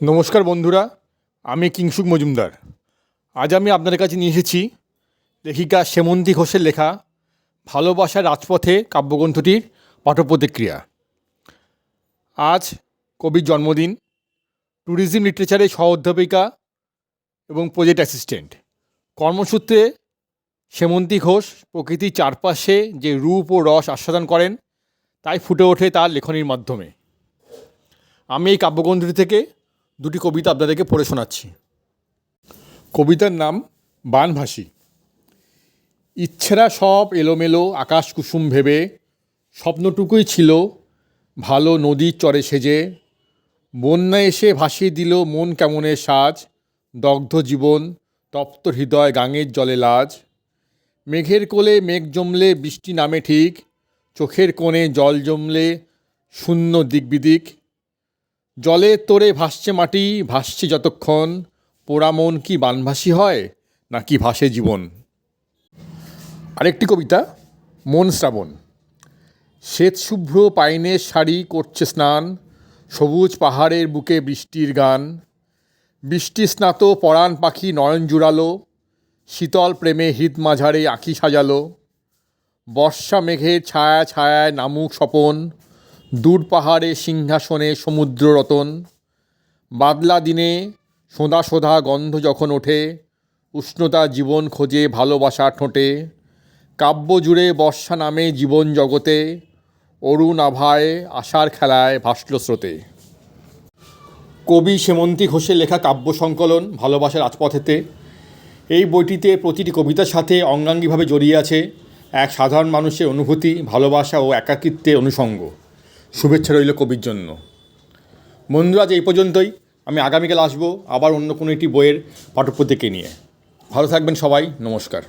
নমস্কার বন্ধুরা, আমি কিংসুক মজুমদার। আজ আমি আপনাদের কাছে নিয়ে এসেছি লেখিকা সেমন্তী ঘোষের লেখা ভালোবাসার রাজপথে কাব্যগ্রন্থটির পাঠপ্রতিক্রিয়া আজ কবির জন্মদিন, ট্যুরিজম লিটারেচারের সহ অধ্যাপিকা এবং প্রজেক্ট অ্যাসিস্ট্যান্ট। কর্মসূত্রে সেমন্তী ঘোষ প্রকৃতির চারপাশে যে রূপ ও রস আস্বাদন করেন, তাই ফুটে ওঠে তার লেখনীর মাধ্যমে। আমি এই কাব্যগ্রন্থটি থেকে দুটি কবিতা আপনাদেরকে পড়ে শোনাচ্ছি। কবিতার নাম বানভাসী। ইচ্ছেরা সব এলোমেলো আকাশ কুসুম ভেবে, স্বপ্নটুকুই ছিল ভালো নদীর চরে সেজে। বন্যা এসে ভাসিয়ে দিল মন কেমনের সাজ, দগ্ধ জীবন, তপ্ত হৃদয় গাঙের জলে লাজ। মেঘের কোলে মেঘ জমলে বৃষ্টি নামে ঠিক, চোখের কোণে জল জমলে শূন্য দিকবিদিক। জলের তোরে ভাসছে মাটি, ভাসছে যতক্ষণ। পোড়া মন কি বানভাসী হয়, নাকি ভাসে জীবন? আরেকটি কবিতা, মন শ্রাবণ। শ্বেতশুভ্র পাইনের শাড়ি করছে স্নান, সবুজ পাহাড়ের বুকে বৃষ্টির গান। বৃষ্টি স্নাত পরাণ পাখি নয়ন জুড়ালো, শীতল প্রেমে হৃদ মাঝারে আঁখি সাজালো। বর্ষা মেঘের ছায়া ছায়ায় নামুক স্বপন দূর পাহাড়ে, সিংহাসনে সমুদ্র রতন বাদলা দিনে সোঁদা সোধা গন্ধ যখন ওঠে, উষ্ণতা জীবন খোঁজে, ভালোবাসা ঠোঁটে। কাব্য জুড়ে বর্ষা নামে জীবন জগতে, অরুণ আভায় আশার খেলায় ভাসল স্রোতে। কবি সেমন্তী ঘোষের লেখা কাব্য সংকলন ভালোবাসার রাজপথেতে। এই বইটিতে প্রতিটি কবিতার সাথে অঙ্গাঙ্গিভাবে জড়িয়ে আছে এক সাধারণ মানুষের অনুভূতি, ভালোবাসা ও একাকিত্বের অনুষঙ্গ। শুভেচ্ছা রইল কবির জন্য। বন্ধুরা, আজ এই পর্যন্তই। আমি আগামীকাল আসব আবার অন্য কোনো একটি বইয়ের পাঠ্যপুস্তকে নিয়ে। ভালো থাকবেন সবাই। নমস্কার।